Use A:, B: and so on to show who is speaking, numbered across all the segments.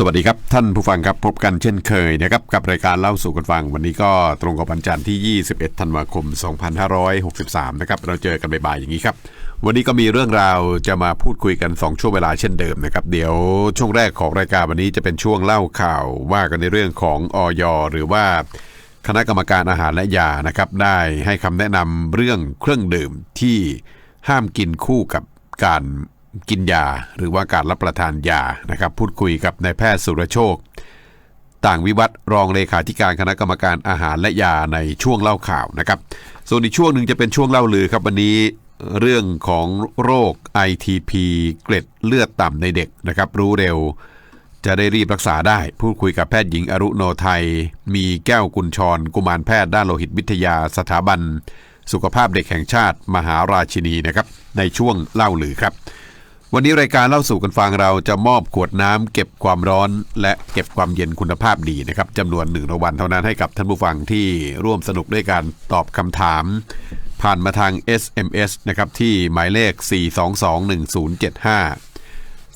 A: สวัสดีครับ ท่านผู้ฟังครับพบกันเช่นเคยนะครับกับรายการเล่าสู่กันฟัง วันนี้ก็ตรงกับวันจันทร์ที่ 21 ธันวาคม 2563 นะครับเราเจอกันบ่ายๆอย่างนี้ครับ วันนี้ก็มีเรื่องราวจะมาพูดคุยกัน 2 ช่วงเวลาเช่นเดิมนะครับ เดี๋ยวช่วงแรกของรายการวันนี้จะเป็นช่วงเล่าข่าวว่ากันในเรื่องของออยหรือว่าคณะกรรมการอาหารและยานะครับได้ให้คำแนะนำเรื่องเครื่องดื่มที่ห้ามกินคู่กับการ กินยา หรือว่าการรับประทานยานะครับ พูดคุยกับนายแพทย์สุรโชค ต่างวิวัฒน์รองเลขาธิการคณะกรรมการอาหารและยาในช่วงเล่าข่าวนะครับ ส่วนอีกช่วงหนึ่งจะเป็นช่วงเล่าลือครับวันนี้เรื่องของโรค ITP เกล็ดเลือดต่ำในเด็กนะครับ รู้เร็ว จะได้รีบรักษาได้ พูดคุยกับแพทย์หญิงอรุโนไทย มีแก้วกุญชร กุมารแพทย์ด้านโลหิตวิทยาสถาบัน สุขภาพเด็กแห่งชาติมหาราชินีนะครับ ในช่วงเล่าหรือครับ วันนี้รายการเล่าสู่กันฟังเราจะมอบขวดน้ำเก็บความร้อนและเก็บความเย็นคุณภาพดีนะครับจำนวนหนึ่งรางวัลเท่านั้นให้กับท่านผู้ฟังที่ร่วมสนุกด้วยการตอบคำถาม ผ่านมาทาง SMS นะครับที่หมายเลข 4221075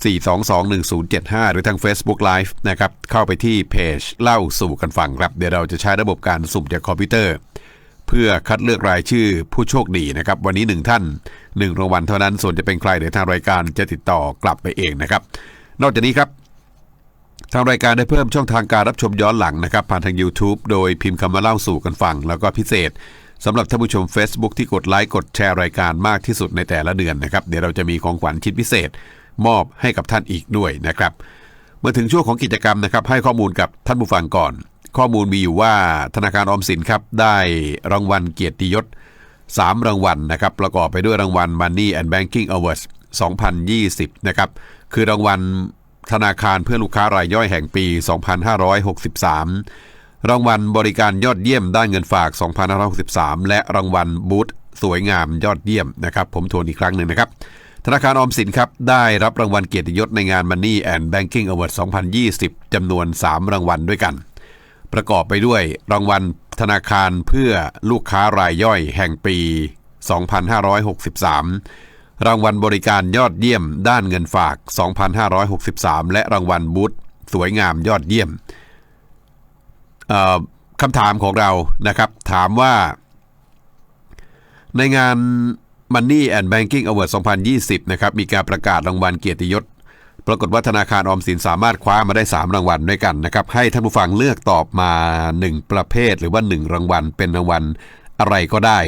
A: 4221075 หรือทาง Facebook Live นะครับเข้าไปที่เพจเล่าสู่กันฟังครับเดี๋ยวเราจะใช้ระบบการสุ่มจากคอมพิวเตอร์ พื่อคัดเลือกรายชื่อผู้โชคดีนะครับ วันนี้หนึ่งท่านหนึ่งรางวัลเท่านั้นส่วนจะเป็นใครเดี๋ยวทางรายการจะติดต่อกลับไปเองนะครับ นอกจากนี้ครับ ทางรายการได้เพิ่มช่องทางการรับชมย้อนหลังนะครับผ่านทาง YouTube โดยพิมพ์คำว่าเล่าสู่กันฟัง แล้วก็พิเศษสำหรับท่านผู้ชม Facebook ที่กดไลค์กดแชร์รายการมากที่สุดในแต่ละเดือนนะครับเดี๋ยวเราจะมีของขวัญชิ้นพิเศษ มอบให้กับท่านอีกด้วยนะครับเมื่อถึงช่วงของกิจกรรมนะครับให้ข้อมูลกับท่านผู้ฟังก่อน ข้อมูลมีอยู่ว่าธนาคารออมสินครับได้รางวัลเกียรติยศ 3 รางวัลนะครับประกอบไปด้วยรางวัล Money and Banking Awards 2020 นะครับคือรางวัลธนาคารเพื่อลูกค้ารายย่อยแห่งปี 2563 รางวัลบริการยอดเยี่ยมด้านเงินฝาก 2563 และรางวัลบูธสวยงามยอดเยี่ยมนะครับ ผมทวนอีกครั้งหนึ่งนะครับ ธนาคารออมสินครับ ได้รับรางวัลเกียรติยศในงาน Money and Banking Award 2020 จำนวน 3 รางวัลด้วยกัน ประกอบไปด้วยรางวัลธนาคารเพื่อลูกค้ารายย่อยแห่งปี 2563 รางวัลบริการยอดเยี่ยมด้านเงินฝาก 2563 และรางวัลบูธสวยงามยอดเยี่ยมคำถามของเรานะครับ ถามว่า ในงาน Money and Banking Award 2020 นะครับ มีการประกาศรางวัลเกียรติยศ ปรากฏว่าธนาคารออมสินสามารถคว้ามาได้ 3 รางวัลด้วยกันนะครับ ให้ท่านผู้ฟังเลือกตอบมา 1 ประเภทหรือว่า 1 รางวัล เป็นรางวัลอะไรก็ได้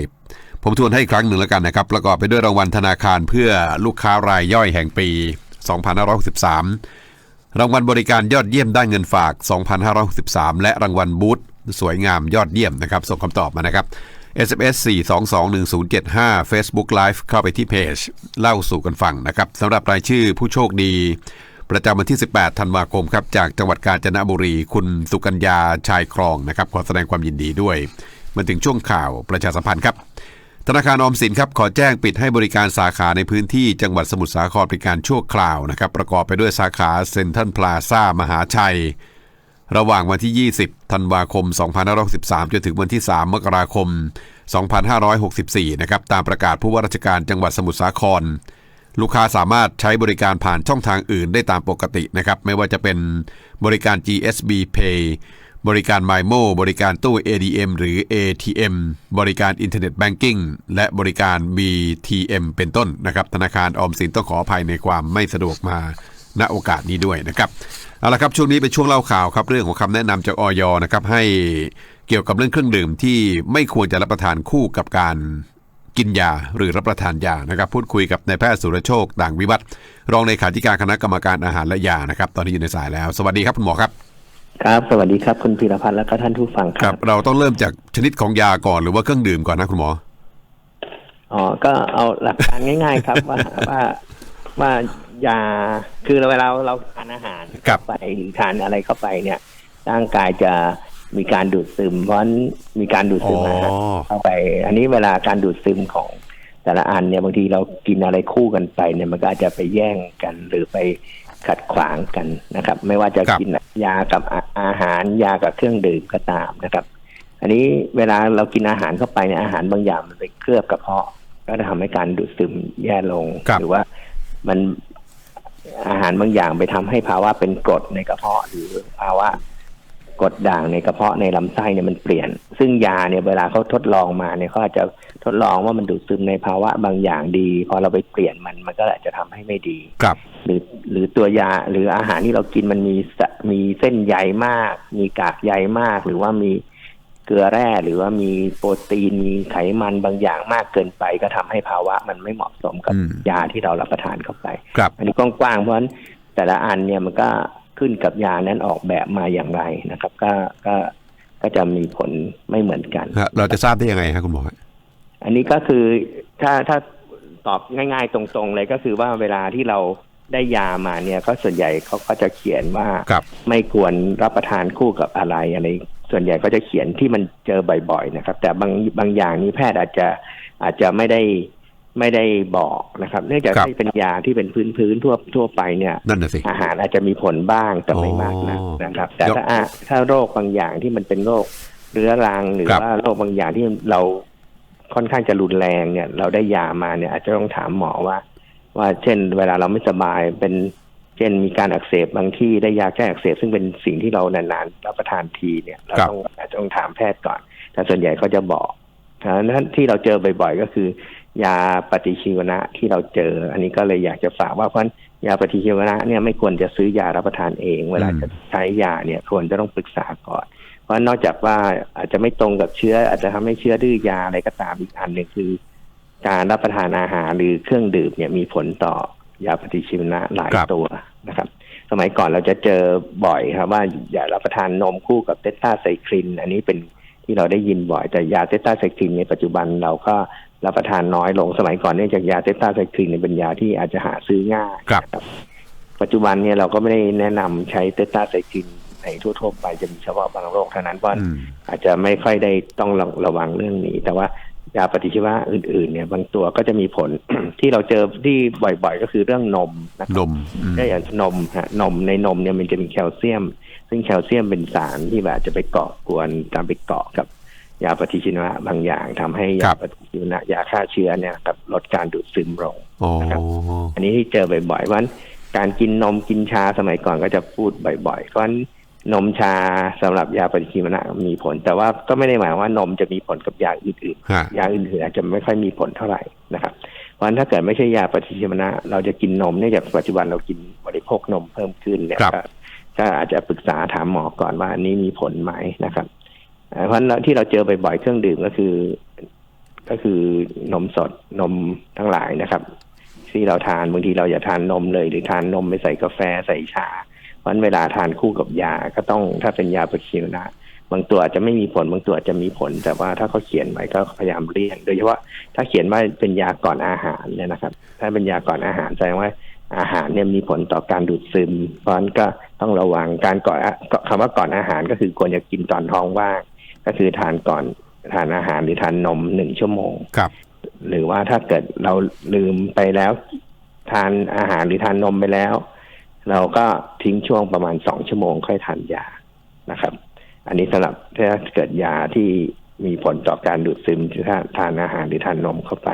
A: ผมทวนให้อีกครั้งหนึ่งแล้วกันนะครับ ประกอบไปด้วยรางวัลธนาคารเพื่อลูกค้ารายย่อยแห่งปี 2563 รางวัลบริการยอดเยี่ยมด้านเงินฝาก 2563 และรางวัลบูธสวยงามยอดเยี่ยมนะครับ ส่งคำตอบมานะครับ SMS 4221075 Facebook Live เข้าไปที่เพจเล่าสู่กันฟังนะครับสำหรับรายชื่อผู้โชคดี ประจำวันที่ 18 ธันวาคมครับจากจังหวัดกาญจนบุรี คุณสุกัญญาชายครองนะครับขอแสดงความยินดีด้วยมาถึงช่วงข่าวประชาสัมพันธ์ครับ ธนาคารออมสินครับขอแจ้งปิดให้บริการสาขาในพื้นที่จังหวัดสมุทรสาครเป็นการชั่วคราวนะครับประกอบไปด้วยสาขาเซ็นทรัลพลาซ่ามหาชัย ระหว่างวันที่ 20 ธันวาคม 2563 จนถึงวันที่ 3 มกราคม 2564 นะครับ ตามประกาศผู้ว่าราชการจังหวัดสมุทรสาคร ลูกค้าสามารถใช้บริการผ่านช่องทางอื่นได้ตามปกตินะครับ ไม่ว่าจะเป็นบริการ GSB Pay บริการ MyMo บริการตู้ ADM หรือ ATM บริการ Internet Banking และบริการ BTM เป็นต้นนะครับ ธนาคารออมสินต้องขออภัยในความไม่สะดวกมาณโอกาสนี้ด้วยนะครับ เอาละครับช่วงนี้เป็นช่วงเล่าข่าวครับเรื่องของคำแนะนำจากออยนะครับให้เกี่ยวกับเรื่องเครื่องดื่มที่ไม่ควรจะรับประทานคู่กับการกินยาหรือรับประทานยานะครับ พูดคุยกับนายแพทย์สุรโชคต่างวิวัฒน์รองเลขาธิการคณะกรรมการอาหารและยานะครับ ตอนนี้อยู่ในสายแล้ว สวัสดีครับคุณหมอครับ
B: ครับ สวัสดีครับคุณพีรพัฒน์และก็ท่านผู้ฟังค
A: ค
B: รั
A: รับบเราต้องเริ่มจากชนิดของยาก่อนหรือว่าเครื่องดื่มก่อนนะคุณหมอ
B: อ๋อก็เอาหลักการง่าย ๆ ครับว่าว่าว่า ยาคือเวลาเราทานอาหาร
A: ครับ
B: ไปหรือทานอะไรเข้าไปเนี่ย ร่างกายจะมีการดูดซึม เพราะฉะนั้นมีการดูดซึมอาหาร
A: อ๋อ
B: เข้าไป อันนี้เวลาการดูดซึมของแต่ละอันเนี่ยบางทีเรากินอะไรคู่กันไปเนี่ยมันก็อาจจะไปแย่งกันหรือไปขัดขวางกันนะครับ ไม่ว่าจะ
A: ครับ
B: กินยากับอาอาหารยากับเครื่องดื่มก็ตามนะครับ อันนี้เวลาเรากินอาหารเข้าไปเนี่ยอาหารบางอย่างมันไปเคลือบกระเพาะ ก็จะทำให้การดูดซึมแย่ลง
A: ครับ
B: หรือว่ามัน อาหารบางอย่างไปทำให้ภาวะเป็นกรดในกระเพาะ หรือภาวะกรดด่างในกระเพาะในลำไส้เนี่ยมันเปลี่ยน ซึ่งยาเนี่ยเวลาเขาทดลองมาเนี่ยเขาอาจจะทดลองว่ามันดูดซึมในภาวะบางอย่างดี พอเราไปเปลี่ยนมันมันก็อาจจะทำให้ไม่ดี
A: ครับ
B: หรือหรือตัวยาหรืออาหารที่เรากินมันมีสะมีเส้นใยมาก มีกากใยมาก หรือว่ามี เกลือแร่หรือว่ามีโปรตีนมีไขมันบางอย่างมากเกินไป ก็ทำให้ภาวะมันไม่เหมาะสมกับ
A: อืม
B: ยาที่เรารับประทานเข้าไป
A: ครับ
B: อันนี้กว้างๆเพราะฉะนั้นแต่ละอันเนี่ยมันก็ขึ้นกับยานั้นออกแบบมาอย่างไรนะครับ ก็ก็ก็จะมีผลไม่เหมือนกัน
A: ฮะเราจะทราบได้ยังไงฮะคุณหมอฮะ
B: อันนี้ก็คือถ้าถ้าตอบง่าย ๆ ตรงๆเลยก็คือว่าเวลาที่เราได้ยามาเนี่ยก็ส่วนใหญ่เขาก็จะเขียนว่า
A: ครับ
B: ไม่ควรรับประทานคู่กับอะไรอะไร ส่วนใหญ่ก็จะเขียนที่มันเจอบ่อยๆนะครับ แต่บางบางอย่างนี้แพทย์อาจจะอาจจะไม่ได้ไม่ได้บอกนะครับ เนื่องจาก
A: ครับ
B: ที่เป็นยาที่เป็นพื้นพื้นๆทั่วทั่วไปเนี่ย
A: นั่นน่ะสิ
B: อาหารอาจจะมีผลบ้างแต่ไม่มากนัก
A: อ๋อ
B: นะครับ แต่
A: ยก
B: ถ้าอะถ้าโรคบางอย่างที่มันเป็นโรคเรื้อรังหรือ
A: ครับ
B: ว่าโรคบางอย่างที่เราค่อนข้างจะรุนแรงเนี่ย เราได้ยามาเนี่ย อาจจะต้องถามหมอว่า ว่าเช่น เวลาเราไม่สบายเป็น เช่นมีการอักเสบบางที่ได้ยาแก้อักเสบซึ่งเป็นสิ่งที่เรานานๆรับประทานทีเนี่ยเรา
A: ครับ
B: ต้องอาจจะต้องถามแพทย์ก่อน แต่ส่วนใหญ่เขาจะบอกฉะนั้นที่เราเจอบ่อยๆ ก็คือ ยาปฏิชีวนะที่เราเจอ อันนี้ก็เลยอยากจะฝากว่าเพราะฉะนั้นยาปฏิชีวนะเนี่ยไม่ควรจะซื้อยารับประทานเอง เวลา
A: อืม
B: จะใช้ยาเนี่ยควรจะต้องปรึกษาก่อน เพราะนอกจากว่าอาจจะไม่ตรงกับเชื้อ อาจจะทำให้เชื้อดื้อยาอะไรก็ตามอีกอันหนึ่งคือ การรับประทานอาหารหรือเครื่องดื่มเนี่ยมีผลต่อ ยาปฏิชีวนะหลาย
A: ครับ
B: ตัวนะครับ สมัยก่อนเราจะเจอบ่อยครับว่าอย่ารับประทานนมคู่กับเตต้าไซคลิน อันนี้เป็นที่เราได้ยินบ่อยแต่ยาเตต้าไซคลินในปัจจุบันเราก็รับประทานน้อยลงสมัยก่อนเนื่องจากยาเตต้าไซคลินเนี่ยเป็นยาที่อาจจะหาซื้อง่าย
A: ครับ
B: นะปัจจุบันเนี่ยเราก็ไม่ได้แนะนำใช้เตต้าไซคลินในทั่วๆไปจะมีเฉพาะบางโรคเท่านั้นเพราะ
A: อืม
B: อาจจะไม่ค่อยได้ต้องระระวังเรื่องนี้ แต่ว่า ยาปฏิชีวะอื่นๆ เนี่ย บางตัวก็จะมีผล ที่เราเจอที่บ่อยๆ ก็คือเรื่องนมนะค
A: น
B: รับ
A: มอืม
B: ได้อย่างนมฮะนมในนมเนี่ยมันจะมีแคลเซียม ซึ่งแคลเซียมเป็นสารที่แบบจะไปเกาะกวนตามไปเกาะกับยาปฏิชีวนะบางอย่างทำให้
A: ครั
B: ยา
A: บ
B: ปฏิชีวนะยาฆ่าเชื้อเนี่ยครับลดการดูดซึมลง
A: อ๋อ
B: นะครับอันนี้ที่เจอบ่อยๆเพราะฉะนั้นการกินนมกินชาสมัยก่อนก็จะพูดบ่อยๆเพราะฉะนั้น นมชาสำหรับยาปฏิชีวนะมีผล แต่ว่าก็ไม่ได้หมายว่านมจะมีผลกับยาอื่น
A: ฮะ
B: ๆยาอื่นๆอาจจะไม่ค่อยมีผลเท่าไหร่นะครับเพราะฉะนั้นถ้าเกิดไม่ใช่ยาปฏิชีวนะ เราจะกินนมเนื่องจากปัจจุบันเรากินบริโภคนมเพิ่มขึ้นเนี่ย
A: ครับ
B: ก็ก็อาจจะปรึกษาถามหมอก่อนว่าอันนี้มีผลไหมนะครับเอ่อเพราะฉะนั้นที่เราเจอบ่อยๆเครื่องดื่มก็คือ ก็คือนมสดนมทั้งหลายนะครับ ที่เราทานบางทีเราอย่าทานนมเลย หรือทานนมไม่ใส่กาแฟใส่ชา เพราะฉะนั้นเวลาทานคู่กับยาก็ต้องถ้าเป็นยาปฏิชีวนะบางตัวอาจจะไม่มีผลบางตัวอาจจะมีผล แต่ว่าถ้าเขาเขียนไว้ก็พยายามเลี่ยงโดยเฉพาะถ้าเขียนว่าเป็นยาก่อนอาหารเนี่ยนะครับ ถ้าเป็นยาก่อนอาหารแสดงว่าอาหารเนี่ยมีผลต่อการดูดซึม เพราะฉะนั้นก็ต้องระวังการก่อนคำว่าก่อนอาหารก็คือควรจะกินตอนท้องว่างก็คือทานก่อนทานอาหารหรือทานนมหนึ่งชั่วโมง
A: ครับ
B: หรือว่าถ้าเกิดเราลืมไปแล้ว ทานอาหารหรือทานนมไปแล้ว เราก็ทิ้งช่วงประมาณสองชั่วโมงค่อยทานยานะครับ อันนี้สำหรับถ้าเกิดยาที่มีผลต่อการดูดซึมถ้าทานอาหารหรือทานนมเข้าไป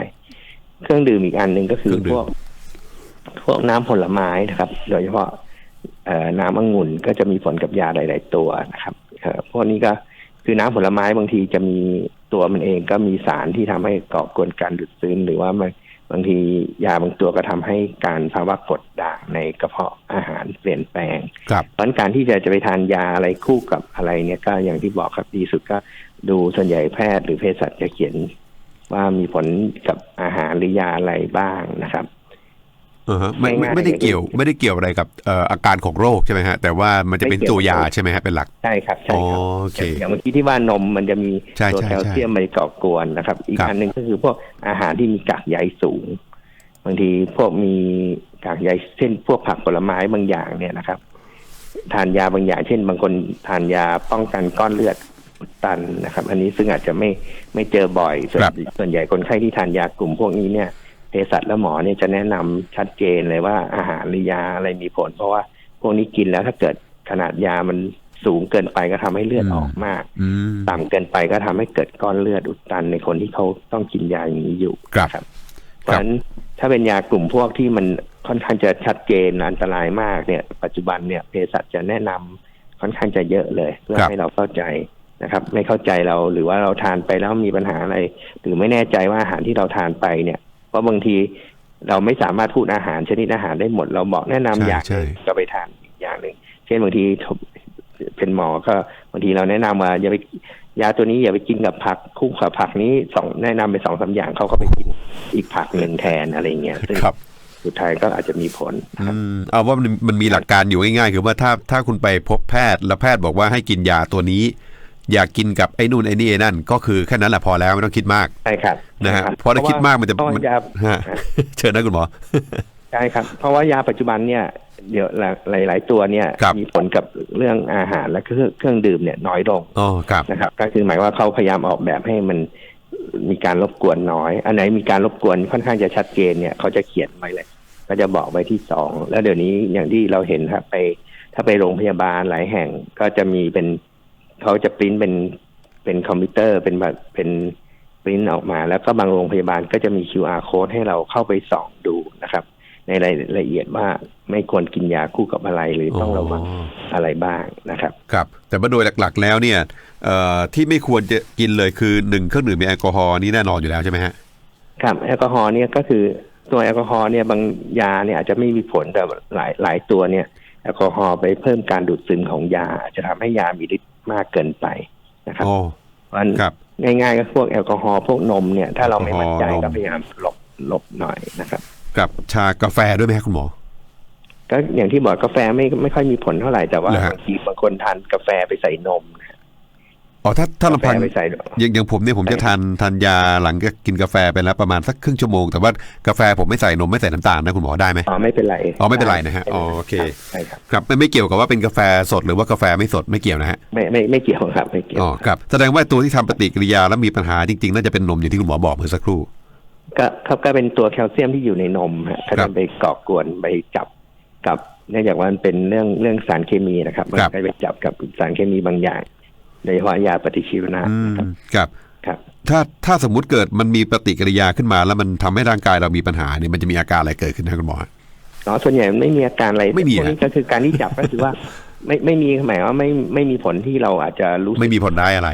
B: เครื่องดื่มอีกอันหนึ่งก็คือ
A: เครื่องดื่ม
B: พวกพวกน้ำผลไม้นะครับ โดยเฉพาะเอ่อน้ำองุ่นก็จะมีผลกับยาหลาย ๆ ตัวนะครับเอ่อพวกนี้ก็คือน้ำผลไม้บางทีจะมีตัวมันเองก็มีสารที่ทำให้ก่อกวนการดูดซึมหรือว่ามัน บางทียาบางตัวก็ทำให้การภาวะกรดด่างในกระเพาะอาหารเปลี่ยนแปลง
A: ครับ
B: เพราะฉะนั้นการที่จะจะไปทานยาอะไรคู่กับอะไรเนี่ยก็อย่างที่บอกครับดีสุดก็ดูส่วนใหญ่แพทย์หรือเภสัชจะเขียนว่ามีผลกับอาหารหรือยาอะไรบ้างนะครับ
A: อ่าฮะไม่ไม่
B: ง่ายๆ
A: ไม่ได้เกี่ยวไม่ได้เกี่ยวอะไรกับเอ่ออาการของโรคใช่ไหมฮะ แต่ว่ามันจะเป็น
B: ไม่เกี่ยว
A: ตัวยาใช่ไหมฮะเป็นหลัก
B: ใช่ครับใช่ครับ
A: อ๋อโอเค
B: อย่างเมื่อกี้ที่ว่านมมันจะมี
A: ใช่
B: ตัว
A: ใช่
B: แคลเซียมไปก่อกวนนะครับ อีก
A: ครับ
B: อันหนึ่งก็คือพวกอาหารที่มีกากใยสูง บางทีพวกมีกากใยเช่น พวกผักผลไม้บางอย่างเนี่ยนะครับ ทานยาบางอย่างเช่น บางคนทานยาป้องกันก้อนเลือดอุดตันนะครับ อันนี้ซึ่งอาจจะไม่ไม่เจอบ่อยส่วน
A: ครับ
B: ส่วนใหญ่คนไข้ที่ทานยากลุ่มพวกนี้เนี่ย เภสัชและหมอเนี่ยจะแนะนำชัดเจนเลยว่าอาหารหรือยาอะไรมีผล เพราะว่าพวกนี้กินแล้วถ้าเกิดขนาดยามันสูงเกินไปก็ทำให้เลือดออกมาก
A: อืม
B: ต่ำเกินไปก็ทำให้เกิดก้อนเลือดอุดตันในคนที่เขาต้องกินยาอย่างนี้อยู่
A: ครับ
B: เพราะฉะนั้นถ้าเป็นยากลุ่มพวกที่มันค่อนข้างจะชัดเจนอันตรายมากเนี่ย ปัจจุบันเนี่ยเภสัชจะแนะนำค่อนข้างจะเยอะเลยเพื่อ
A: ครับ
B: ให้เราเข้าใจนะครับ ไม่เข้าใจเราหรือว่าเราทานไปแล้วมีปัญหาอะไร หรือไม่แน่ใจว่าอาหารที่เราทานไปเนี่ย เพราะบางทีเราไม่สามารถพูดอาหารชนิดอาหารได้หมด เราบอกแนะนำ
A: ใช่
B: อย่างหนึ่ง
A: ใช่
B: ก็ไปทานอีกอย่างหนึ่งเช่นบางทีเป็นหมอก็บางทีเราแนะนำว่าอย่าไปยาตัวนี้อย่าไปกินกับผักคู่กับผักนี้สองแนะนำไปสองสามอย่างเขาก็ไปกินอีกผักหนึ่งแทนอะไรเงี้ยซึ่ง
A: ครับ
B: สุดท้ายก็อาจจะมีผลนะครับ
A: อืมเอาว่ามันมันมีหลักการอยู่ง่ายๆ คือว่าถ้าถ้าคุณไปพบแพทย์แล้วแพทย์บอกว่าให้กินยาตัวนี้ อยากกินกับไอ้นู่นไอ้นี่ไอ้นั่น ก็คือแค่นั้นแหละพอแล้วไม่ต้องคิดมาก
B: ใช่ครับ
A: นะฮะ
B: ใช่คบ
A: เพราะถ้าคิดมากมันจะ
B: เพราะว่
A: มัน
B: ยา
A: ฮะเชิญนะคุณหมอ
B: ใช่ครับ เพราะว่ายาปัจจุบันเนี่ยเดี๋ยวหลายๆตัวเนี่ย
A: ครับ
B: มีผลกับเรื่องอาหารและเครื่องเครื่องดื่มเนี่ยน้อยลง
A: อ๋อครับ
B: นะครับ ก็คือหมายว่าเขาพยายามออกแบบให้มันมีการรบกวนน้อย อันไหนมีการรบกวนค่อนข้างจะชัดเจนเนี่ยเขาจะเขียนไว้เลย ก็จะบอกไว้ที่สองแล้วเดี๋ยวนี้อย่างที่เราเห็นครับไป ถ้าไปโรงพยาบาลหลายแห่งก็จะมีเป็น เขาจะปริ้นเป็นเป็นคอมพิวเตอร์เป็นแบบเป็นปริ้นออกมา แล้วก็บางโรงพยาบาลก็จะมี QR code ให้เราเข้าไปส่องดูนะครับ ในรายละเอียดว่าไม่ควรกินยาคู่กับอะไรหรือต้องระวังอะไรบ้างนะครับ
A: ครับ แต่ว่าโดยหลักๆแล้วเนี่ยเอ่อที่ไม่ควรจะกินเลยคือหนึ่งเครื่องดื่มมีแอลกอฮอล์นี่แน่นอนอยู่แล้วใช่ไหมฮะ
B: ครับแอลกอฮอล์เนี่ยก็คือตัวแอลกอฮอล์เนี่ยบางยาเนี่ยอาจจะไม่มีผลแต่หลายหลายตัวเนี่ยแอลกอฮอล์ไปเพิ่มการดูดซึมของยาอาจจะทำให้ยามีฤทธิ์ มากเกินไปนะครับ
A: โอ้
B: เพราะฉะนั้น
A: ครับ
B: ง่ายๆก็พวกแอลกอฮอล์พวกนมเนี่ย ถ้าเราไม่มั่นใจ
A: แอลกอฮอล์นม
B: ก็พยายามหลบหลบหน่อยนะครับ
A: กับชากาแฟด้วยไหมครับคุณหมอ
B: ก็อย่างที่บอกกาแฟไม่ไม่ค่อยมีผลเท่าไหร่แต่ว่า
A: เหรอฮะ
B: บางทีบางคนทานกาแฟไปใส่นมนะ
A: อ๋อถ้าถ้ากาลำ
B: แฟ
A: พัง
B: ไปใส่
A: อย่างอย่างผมเนี่ยผมจะทานทานยาหลังจากกินกาแฟไปแล้วประมาณสักครึ่งชั่วโมง แต่ว่ากาแฟผมไม่ใส่นมไม่ใส่น้ำตาลนะคุณหมอได้ไหม
B: อ๋อไม่เป็นไร
A: อ๋อไม่เป็นไรนะฮะอ๋อโอเค
B: ใช่ครับ
A: ครับไม่ไม่เกี่ยวกับว่าเป็นกาแฟสดหรือว่ากาแฟไม่สดไม่เกี่ยวนะฮะ
B: ไม่ไม่ไม่เกี่ยวครับไม่เกี่ยว
A: อ๋อครับแสดงว่าตัวที่ทำปฏิกิริยาแล้วมีปัญหาจริงๆน่าจะเป็นนมอย่างที่คุณหมอบอกเมื่อสักครู่
B: ก็ครับก็เป็นตัวแคลเซียมที่อยู่ในนมฮะก็
A: ครั
B: จะ
A: บ
B: ไปก่อกวนไปจับกับเนื่องจากว่ามันเป็นเรื่องเรื่องสารเคมีนะครับมัน
A: ครับ
B: ก็ไปจับกับสารเคมีบางอย่าง โดยเฉพาะยาปฏิชีวนะ
A: อื
B: นะครับ
A: มครับ
B: ครับ
A: ถ้าถ้าสมมุติเกิดมันมีปฏิกิริยาขึ้นมา แล้วมันทำให้ร่างกายเรามีปัญหาเนี่ยมันจะมีอาการอะไรเกิดขึ้นนะคุณหมอ
B: อ๋อส่วนใหญ่มันไม่มีอาการอะไร
A: ไม่มี
B: พวกนี้ก็คือการที่จับก็คือว่าไม่ไม่มีหมายว่าไม่ไม่มีผลที่เราอาจจะรู้สึก
A: ไม่มีผลร้ายอะไร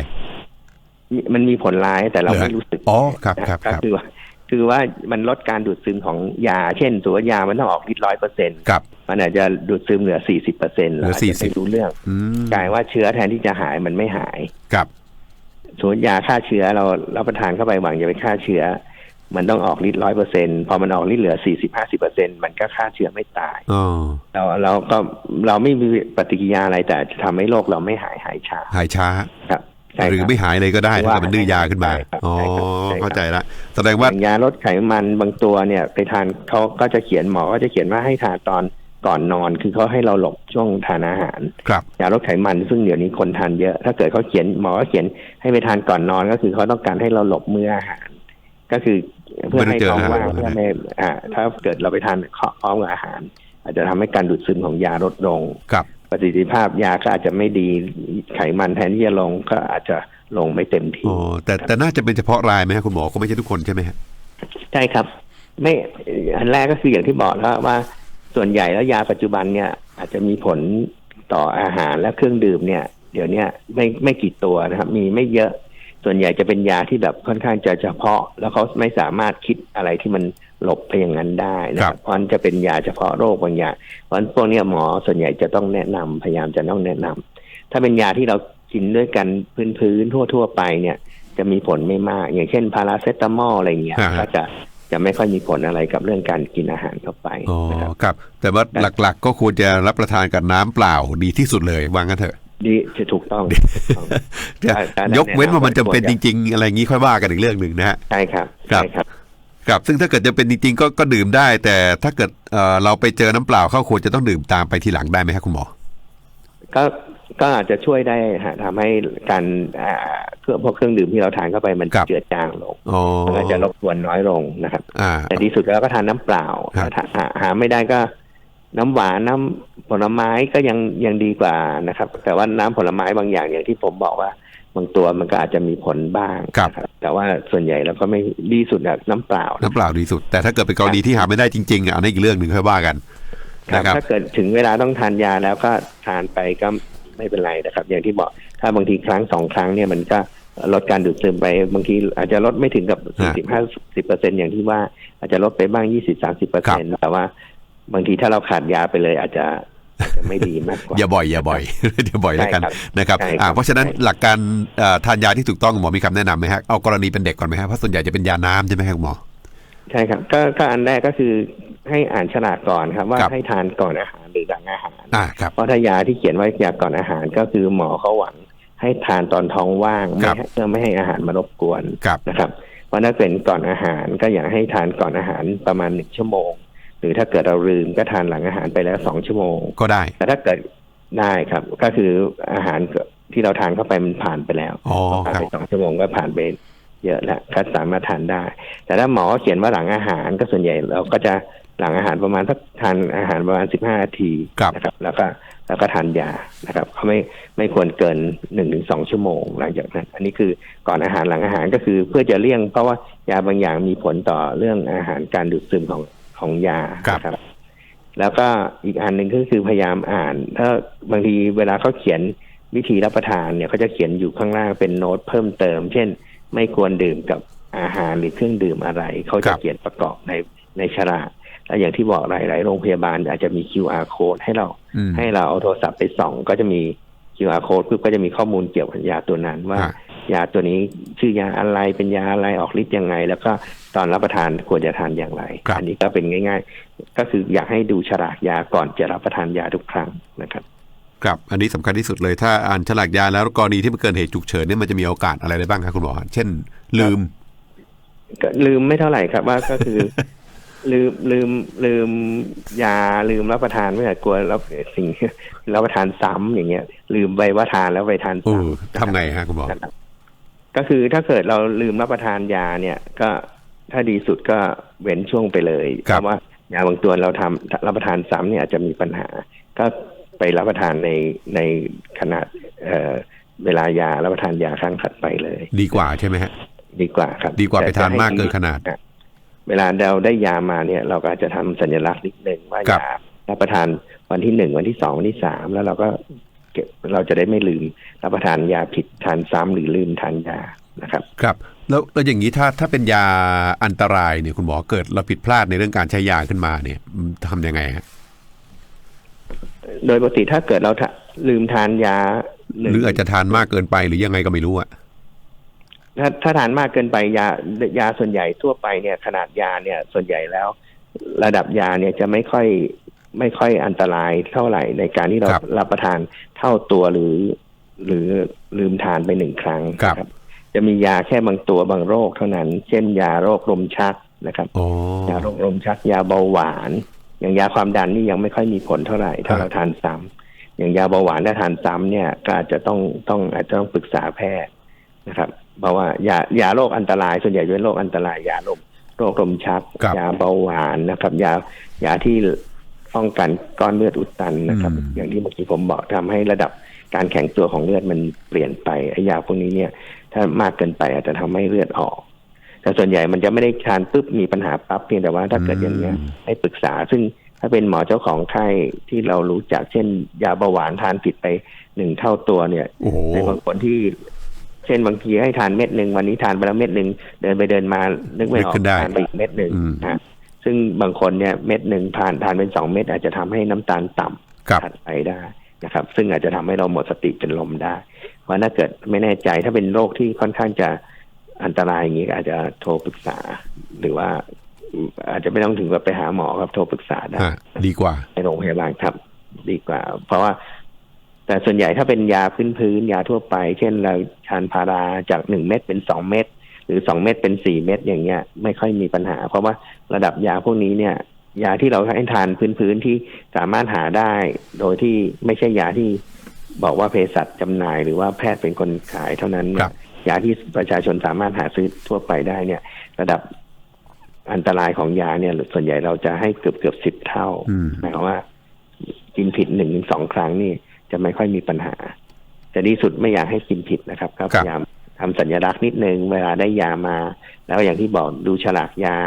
B: มันมีผลร้ายแต่เรา
A: เหรอ
B: ไม่รู้สึก
A: อ๋อครับ
B: นะครับ
A: ครับ
B: ก็คือว่า คือว่ามันลดการดูดซึมของยา เช่น ตัวยามันต้องออกฤทธิ์ร้อยเปอร์เซ็นต์
A: ครับ
B: มันอาจจะดูดซึมเหลือสี่สิบเปอร์เซ็นต์
A: เหลือ
B: จะไม่
A: 40
B: รู้เรื่อง
A: อืม
B: กลายว่าเชื้อแทนที่จะหายมันไม่หาย
A: ครับ
B: สมมติยาฆ่าเชื้อเรารับประทานเข้าไปหวังจะไปฆ่าเชื้อ มันต้องออกฤทธิ์ร้อยเปอร์เซ็นพอมันออกฤทธิ์เหลือสี่สิบห้าสิบเปอร์เซ็นมันก็ฆ่าเชื้อไม่ตาย
A: อ๋อ
B: เราเราก็เราไม่มีปฏิกิริยาอะไรแต่จะทำให้โรคเราไม่หายหายช้า
A: หายช้า
B: ครับใช่
A: หรือ
B: ครับ
A: ไม่หายเลยก็ได้
B: หรือ
A: ถ้า
B: ว่า
A: เกิดมันดื้อยาขึ้นมา
B: ใช่ครับ
A: อ๋อ
B: ใช่ครับ
A: เข้าใจละแสดงว่า
B: อย่างยาลดไขมันบางตัวเนี่ย ไปทานเขาก็จะเขียนหมอก็จะเขียนว่าให้ทานตอนก่อนนอนคือเขาให้เราหลบช่วงทานอาหาร
A: ครับ
B: ยาลดไขมันซึ่งเดี๋ยวนี้คนทานเยอะ ถ้าเกิดเขาเขียนหมอก็เขียนให้ไปทานก่อนนอนก็คือเขาต้องการให้เราหลบมื้ออาหาร ก็คือเพื่อให้ท้องว่าง
A: ไม่ต้องเจออาหาร
B: เพื่อไม่อ่า ถ้าเกิดเราไปทานพร้อมกับอาหาร อาจจะทำให้การดูดซึมของยาลดลง
A: ครับ
B: ประสิทธิภาพยาก็อาจจะไม่ดีไขมันแทนที่จะลงก็อาจจะลงไม่เต็ม
A: อ๋
B: ที่
A: อแต่แต่น่าจะเป็นเฉพาะรายไหมฮะคุณหมอก็ไม่ใช่ทุกคนใช่ไหมฮะ
B: ใช่ครับ ไม่อันแรกก็คืออย่างที่บอกแล้วว่า ส่วนใหญ่แล้วยาปัจจุบันเนี่ยอาจจะมีผลต่ออาหารและเครื่องดื่มเนี่ย เดี๋ยวเนี้ยไม่ไม่กี่ตัวนะครับ มีไม่เยอะส่วนใหญ่จะเป็นยาที่แบบค่อนข้างจะเฉพาะ แล้วเขาไม่สามารถคิดอะไรที่มัน หลบไปอย่างนั้นได้นะค
A: ครั
B: รับบเพราะฉะนั้นจะเป็นยาเฉพาะโรคบางอย่างเพราะฉะนั้นพวกเนี้ยหมอส่วนใหญ่จะต้องแนะนำพยายามจะต้องแนะนำถ้าเป็นยาที่เรากินด้วยกันพื้นๆทั่ว ๆ ไปเนี่ย จะมีผลไม่มาก อย่างเช่นพาราเซตามอลอะไรเงี้ย
A: อ่าฮะ
B: ก็จะจะไม่ค่อยมีผลอะไรกับเรื่องการกินอาหารเข้าไป
A: อ๋อ
B: นะครับ
A: ครับ แต่ว่าหลัก ๆ ก็ควรจะรับประทานกับน้ำเปล่าดีที่สุดเลยว่างั้นเถอะ
B: ดีจะถูกต้องถูกต้อง
A: จะ
B: ใช่ใช่
A: ยกเว้นว่ามันจำเป็น
B: ควร
A: จ
B: จะ
A: ริง ๆ อะไรอย่างนี้ค่อยว่ากันอีกเรื่องหนึ่งนะฮะ
B: ใช่ครับ
A: ครับ
B: ใช่ครับ
A: ครับซึ่งถ้าเกิดจะเป็นจริงๆก็ก็ดื่มได้ แต่ถ้าเกิดเอ่อเราไปเจอน้ำเปล่าเข้าควรจะต้องดื่มตามไปทีหลังได้ไหมครับคุณหมอ
B: ก็ก็อาจจะช่วยได้ฮะทำให้การอ่าเครื่องพวกเครื่องดื่มที่เราทานเข้าไปมัน
A: ครับ
B: เจือจางลง
A: อ๋อ
B: มันก็จะรบกวนน้อยลงนะครับ
A: อ่า
B: แต่ดีสุดแล้วก็ทานน้ำเปล่า
A: ครับ
B: ถ้าหาหาไม่ได้ก็ น้ำหวานน้ำผลไม้ก็ยังยังดีกว่านะครับ แต่ว่าน้ำผลไม้บางอย่างอย่างที่ผมบอกว่า บางตัวมันก็อาจจะมีผลบ้าง
A: ครับ
B: นะแต่ว่าส่วนใหญ่เราก็ไม่ดีสุดอะน้ำเปล่า
A: น้ำเปล่าดีสุด แต่ถ้าเกิดเป็นกรณีที่หาไม่ได้จริงๆอะอันนี้อีกเรื่องหนึ่งค่อยว่ากัน
B: ครับ
A: นะครับ
B: ถ้าเกิดถึงเวลาต้องทานยาแล้วก็ทานไปก็ไม่เป็นไรนะครับ อย่างที่บอกถ้าบางทีครั้งสองครั้งเนี่ยมันก็ลดการดูดซึมไปบางทีอาจจะลดไม่ถึงกับ
A: ฮะ
B: สิบห้าสิบเปอร์เซ็นอย่างที่ว่าอาจจะลดไปบ้างยี่สิบสามสิบเปอร์
A: ครั
B: เซ็น
A: บ
B: แต่ว่า บางทีถ้าเราขาดยาไปเลยอาจจะอา จจะไม่ดีมากกว่า
A: อย่าบ่อยอย่าบ่อยอย่าบ่อยแล้วกัน
B: ใช่ครับ
A: นะครับ
B: ใช่ครับ
A: อ่าเพราะฉะนั้น
B: ใช่
A: หลักการเอ่อทานยาที่ถูกต้องหมอมีคำแนะนำไหมฮะเอากรณีเป็นเด็กก่อนไหมฮะเพราะส่วนใหญ่จะเป็นยาน้ำใช่ไหมครับคุณหมอ
B: ใช่ครับ ก็ก็อันแรกก็คือให้อ่านฉลากก่อนครับ ว่า
A: ครับ
B: ให้ทานก่อนอาหารหรือหลังอาหาร
A: อ่าครับ
B: เพราะถ้ายาที่เขียนว่ายาก่อนอาหารก็คือหมอเขาหวังให้ทานตอนท้องว่าง
A: ค
B: ไม่
A: รับ
B: ให้เพื่อไม่ให้อาหารมารบกวน
A: ครับ
B: นะครับเพราะถ้าเป็นก่อนอาหารก็อยากให้ทานก่อนอาหารประมาณหนึ่งชั่วโมงห รือถ้าเกิดเราลืมก็ทานหลังอาหารไปแล้วสองชั่วโมง
A: ก็ได้
B: แต่ถ้าเกิดได้ครับ ก็คืออาหารที่เราทานเข้าไปมันผ่านไปแล้ว
A: อ๋อ
B: ผ่าน
A: ครับ
B: ไปสองชั่วโมงก็ผ่านไปเยอะแล้วก็สามารถทานได้ แต่ถ้าหมอเขียนว่าหลังอาหารก็ส่วนใหญ่เราก็จะหลังอาหารประมาณสักทานอาหารประมาณสิบห้านาที
A: ครับ
B: นะครับ แล้วก็แล้วก็ทานยานะครับเขาไม่ไม่ควรเกินหนึ่งถึงสองชั่วโมงหลังจากนั้น อันนี้คือก่อนอาหารหลังอาหารก็คือเพื่อจะเลี่ยงเพราะว่ายาบางอย่างมีผลต่อเรื่องอาหารการดูดซึมของ ของยา
A: ครับ
B: นะครับ แล้วก็อีกอันหนึ่งก็คือพยายามอ่าน ถ้าบางทีเวลาเขาเขียนวิธีรับประทานเนี่ยเขาจะเขียนอยู่ข้างล่างเป็นโน้ตเพิ่มเติม เช่น ไม่ควรดื่มกับอาหารหรือเครื่องดื่มอะไร เขา
A: ครั
B: จะ
A: บ
B: เขียนประกอบในในฉลากและอย่างที่บอกหลาย ๆ โรงพยาบาลอาจจะมี QR code ให้เรา
A: อืม
B: ให้เราเอาโทรศัพท์ไปส่องก็จะมี QR code ปุ๊บก็จะมีข้อมูลเกี่ยวกับยาตัวนั้นว่า
A: อะ
B: ยาตัวนี้ชื่อยาอะไรเป็นยาอะไรออกฤทธิ์ยังไง แล้วก็ตอนรับประทานควรจะทานอย่างไร
A: ครับ
B: อันี้ก็เป็นง่าย ๆ ก็คืออยากให้ดูฉลากยาก่อนจะรับประทานยาทุกครั้งนะครับ
A: ครับอันนี้สำคัญที่สุดเลยถ้าอ่านฉลากยาแล้วกรณีที่มันเกินเหตุฉุกเฉินเนี่ยมันจะมีโอกาสอะไรได้บ้างครับคุณหมอเช่น ลืม
B: ก็ลืมไม่เท่าไหร่ครับว่าก็คือ ลืมลืมลืมยาลืมรับประทานไม่ใช่กลัวรับสิ่งรับประทานซ้ำอย่างเงี้ย ลืมไปว่าทานแล้วไปทาน
A: โอ้
B: ซ้ำ
A: ทำไงฮะคุณหมอ
B: นะครับก็คือถ้าเกิดเราลืมรับประทานยาเนี่ย ก็ถ้าดีสุดก็เว้นช่วงไปเลย
A: ครั
B: เพ
A: บ
B: ราะว่ายาบางตัวเราทำรับประทานซ้ำเนี่ยอาจจะมีปัญหา ก็ไปรับประทานในในขนาดเอ่อเวลายารับประทานยาครั้งถัดไปเลย
A: ดีกว่าใช่ไหมฮะ
B: ดีกว่าครับ
A: ดีกว่าไปทาน
B: แต่จะให้
A: มากเกินขนาด
B: เวลาเราได้ยามาเนี่ย เราก็อาจจะทำสัญลักษณ์นิดนึงว่า
A: ครับ
B: ยารับประทานวันที่หนึ่งวันที่สองวันที่สามแล้วเราก็เก็บเราจะได้ไม่ลืมรับประทานยาผิดทานซ้ำหรือลืมทานยานะครับ
A: ครับแล้วแล้วอย่างนี้ถ้าถ้าเป็นยาอันตรายเนี่ยคุณหมอเกิดเราผิดพลาดในเรื่องการใช้ยาขึ้นมาเนี่ยอืมทำยังไงฮะ
B: โดยปกติถ้าเกิดเราทะลืมทานยา
A: หรืออาจจะทานมากเกินไปหรือยังไงก็ไม่รู้อะ
B: ถ้าถ้าทานมากเกินไปยายาส่วนใหญ่ทั่วไปเนี่ย ขนาดยาเนี่ยส่วนใหญ่แล้ว ระดับยาเนี่ยจะไม่ค่อยไม่ค่อยอันตรายเท่าไหร่ในการที่เรา
A: ครับ
B: รับประทานเท่าตัวหรือ หรือลืมทานไปหนึ่งครั้ง
A: ครับ
B: นะจะมียาแค่บางตัวบางโรคเท่านั้น เช่น ยาโรคลมชักนะครับ
A: อ๋อยา
B: โรคลมชัก ยาเบาหวาน อย่างยาความดันนี่ยังไม่ค่อยมีผลเท่าไหร่ถ้าเราทานซ้ำอย่างยาเบาหวานถ้าทานซ้ำเนี่ย ก็อาจจะต้องต้องอาจจะต้องปรึกษาแพทย์นะครับ เพราะว่ายายาโรคอันตราย ส่วนใหญ่จะเป็นโรคอันตรายยาโรคโรคลมชัก
A: ครับ
B: ยาเบาหวานนะครับ ยายาที่ป้องกันก้อนเลือดอุดตันนะครับ
A: อืม
B: อย่างที่เมื่อกี้ผมบอกทำให้ระดับการแข็งตัวของเลือดมันเปลี่ยนไปไอ้ยาพวกนี้เนี่ย ถ้ามากเกินไปอาจจะทำให้เลือดออก แต่ส่วนใหญ่มันจะไม่ได้ทานปุ๊บมีปัญหาปั๊บเพียงแต่ว่าถ้าเกิดอย่างเนี้ย ให้ปรึกษาซึ่งถ้าเป็นหมอเจ้าของไข้ที่เรารู้จักเช่น ยาเบาหวานทานผิดไปหนึ่งเท่าตัวเนี่ย
A: โอ้โห
B: ในบางคนที่ เช่นบางทีให้ทานเม็ดหนึ่งวันนี้ทานไปแล้วเม็ดหนึ่งเดินไปเดินมานึกไม่ออก
A: นึกขึ้นได้
B: ทานไปอีกเม็ดหนึ่ง
A: อืม
B: นะซึ่งบางคนเนี่ยเม็ดหนึ่งทานทานเป็นสองเม็ดอาจจะทำให้น้ำตาลต่ำ
A: ครับ
B: ถัดไปได้นะครับ ซึ่งอาจจะทำให้เราหมดสติเป็นลมได้ เพราะถ้าเกิดไม่แน่ใจถ้าเป็นโรคที่ค่อนข้างจะอันตรายอย่างนี้ก็อาจจะโทรปรึกษา หรือว่าอาจจะไม่ต้องถึงกับไปหาหมอครับโทรปรึกษาได้
A: อะดีกว่า
B: ในโรงพยาบาลครับ ดีกว่า เพราะว่า แต่ส่วนใหญ่ถ้าเป็นยาพื้นพื้นๆยาทั่วไป เช่นเราทานพาราจากหนึ่งเม็ดเป็นสองเม็ดหรือสองเม็ดเป็นสี่เม็ดอย่างเงี้ยไม่ค่อยมีปัญหา เพราะว่าระดับยาพวกนี้เนี่ย ยาที่เราให้ทานพื้นพื้นๆที่สามารถหาได้ โดยที่ไม่ใช่ยาที่บอกว่าเภสัชจำหน่าย หรือว่าแพทย์เป็นคนขายเท่านั้นเนี่
A: ครั
B: ย
A: บ
B: ยาที่ประชาชนสามารถหาซื้อทั่วไปได้เนี่ย ระดับอันตรายของยาเนี่ย ส่วนใหญ่เราจะให้เกือบเกือบสิบเท่า
A: อืม
B: หมายความว่า กินผิดหนึ่งถึงสองครั้งนี่ จะไม่ค่อยมีปัญหาแต่ดีสุดไม่อยากให้กินผิดนะครับก็
A: ค
B: พ
A: รับ
B: ยายามทำสัญลักษณ์นิดนึงเวลาได้ยามา แล้วอย่างที่บอกดูฉลากยา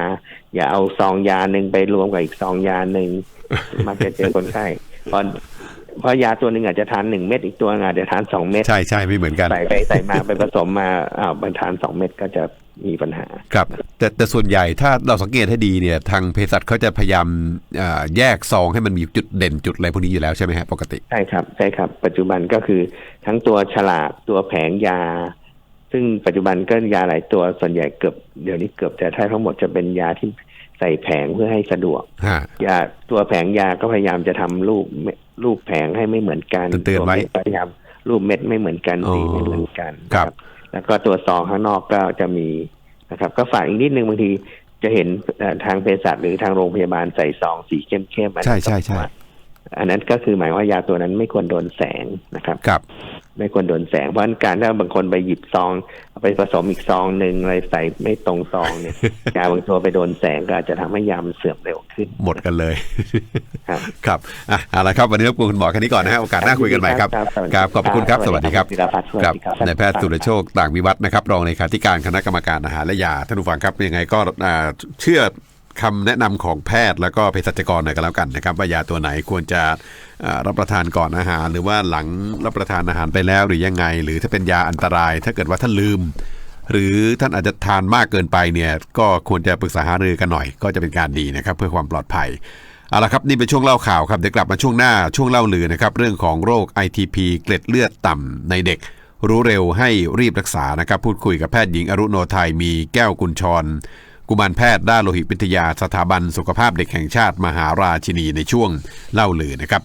B: อย่าเอาซองยาหนึ่งไปรวมกับอีกซองยาหนึ่งมักจะเจอคนไข้เพราะเพราะยาตัวหนึ่งอาจจะทานหนึ่งเม็ดอีกตัวหนึ่งอาจจะทานสองเม็ด
A: ใช่ใช่ไม่เหมือนกัน
B: ใส่ไปใส่มาไปผสมมาอ้าวไปทานสองเม็ดก็จะมีปัญหา
A: ครับ แต่แต่ส่วนใหญ่ถ้าเราสังเกตให้ดีเนี่ย ทางเภสัชเขาจะพยายามเอ่อแยกซองให้มันมีจุดเด่นจุดอะไรพวกนี้อยู่แล้วใช่ไหมฮะปกติ
B: ใช่ครับใช่ครับ ปัจจุบันก็คือทั้งตัวฉลากตัวแผงยา ซึ่งปัจจุบันก็ยาหลายตัวส่วนใหญ่เกือบเดี๋ยวนี้เกือบจะแทบทั้งหมดจะเป็นยาที่ใส่แผงเพื่อให้สะดวก
A: ฮะ
B: ยาตัวแผงยาก็พยายามจะทำรูปรูปแผงให้ไม่เหมือนกัน
A: เตือนๆไว้
B: ตัวม็ดพยายามรูปเม็ดไม่เหมือนกัน
A: อ๋อ
B: สีไม่เหมือนกัน
A: ครับ
B: นะ แล้วก็ตัวซองข้างนอกก็จะมีนะครับ ก็ฝากอีกนิดนึงบางทีจะเห็นเอ่อทางเภสัชหรือทางโรงพยาบาลใส่ซองสีเข้มๆอันนั้น
A: ใช่ใช่ใช่
B: อันนั้นก็คือหมายว่ายาตัวนั้นไม่ควรโดนแสงนะครับ
A: ครับ
B: ไม่ควรโดนแสงเพราะฉะนั้นการถ้าบางคนไปหยิบซองเอาไปผสมอีกซองหนึ่งอะไรใส่ไม่ตรงซองเนี่ยยาบางตัวไปโดนแสงก็อาจจะทำให้ยามันเสื่อมเร็วขึ้น
A: หมดกันเลย
B: ครับ
A: ครับอะเอาละครับวันนี้รบกวนคุณหมอแค่นี้ก่อนนะฮะโอกาสหน้าคุยกันใหม่ครับ
B: ครับ
A: ครับขอบพระคุณครับสวัสดีครับ
B: ธีรพัฒน์สวัส
A: ครับ
B: ดีครับ
A: นายแพทย์สุรโชคต่างวิวัฒน์นะครับรองเลขาธิการคณะกรรมการอาหารและยาท่านผู้ฟังครับยังไงก็อ่าเชื่อ คำแนะนำของแพทย์ แล้วก็เภสัชกรหน่อยก็แล้วกันนะครับว่ายาตัวไหนควรจะรับประทานก่อนอาหาร หรือว่าหลังรับประทานอาหารไปแล้วหรือยังไง หรือถ้าเป็นยาอันตราย ถ้าเกิดว่าท่านลืม หรือท่านอาจจะทานมากเกินไปเนี่ยก็ควรจะปรึกษาหารือกันหน่อย ก็จะเป็นการดีนะครับเพื่อความปลอดภัยเอาละครับนี่เป็นช่วงเล่าข่าวครับเดี๋ยวกลับมาช่วงหน้าช่วงเล่าลือนะครับเรื่องของโรค ITP เกล็ดเลือดต่ำในเด็ก รู้เร็วให้รีบรักษานะครับพูดคุยกับแพทย์หญิงอรุโนไทยมีแก้วกุญชร กุมารแพทย์ด้านโลหิตวิทยาสถาบันสุขภาพเด็กแห่งชาติมหาราชินีในช่วงเล่าลือนะครับ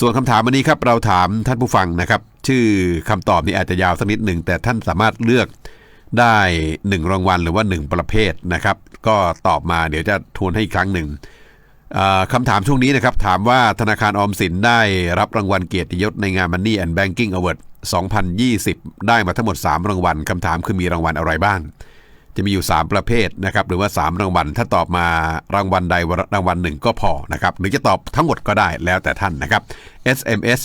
A: ส่วนคำถามวันนี้ครับเราถามท่านผู้ฟังนะครับ ชื่อคำตอบนี้อาจจะยาวสักนิดหนึ่งแต่ท่านสามารถเลือกได้ 1 รางวัลหรือว่า 1 ประเภทนะครับ ก็ตอบมาเดี๋ยวจะทวนให้อีกครั้งหนึ่งคำถามช่วงนี้นะครับ ถามว่าธนาคารออมสินได้รับรางวัลเกียรติยศในงาน Money and Banking Award 2020 ได้มาทั้งหมด 3 รางวัลคำถามคือมีรางวัลอะไรบ้าง จะมีอยู่ 3 ประเภทนะครับหรือว่า 3 รางวัล ถ้าตอบมารางวัลใดรางวัลหนึ่งก็พอนะครับหรือจะตอบทั้งหมดก็ได้แล้วแต่ท่านนะครับ SMS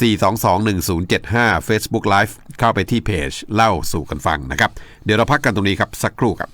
A: 4221075 Facebook Live เข้าไปที่เพจเล่าสู่กันฟังนะครับ เดี๋ยวเราพักกันตรงนี้ครับ สักครู่ครับ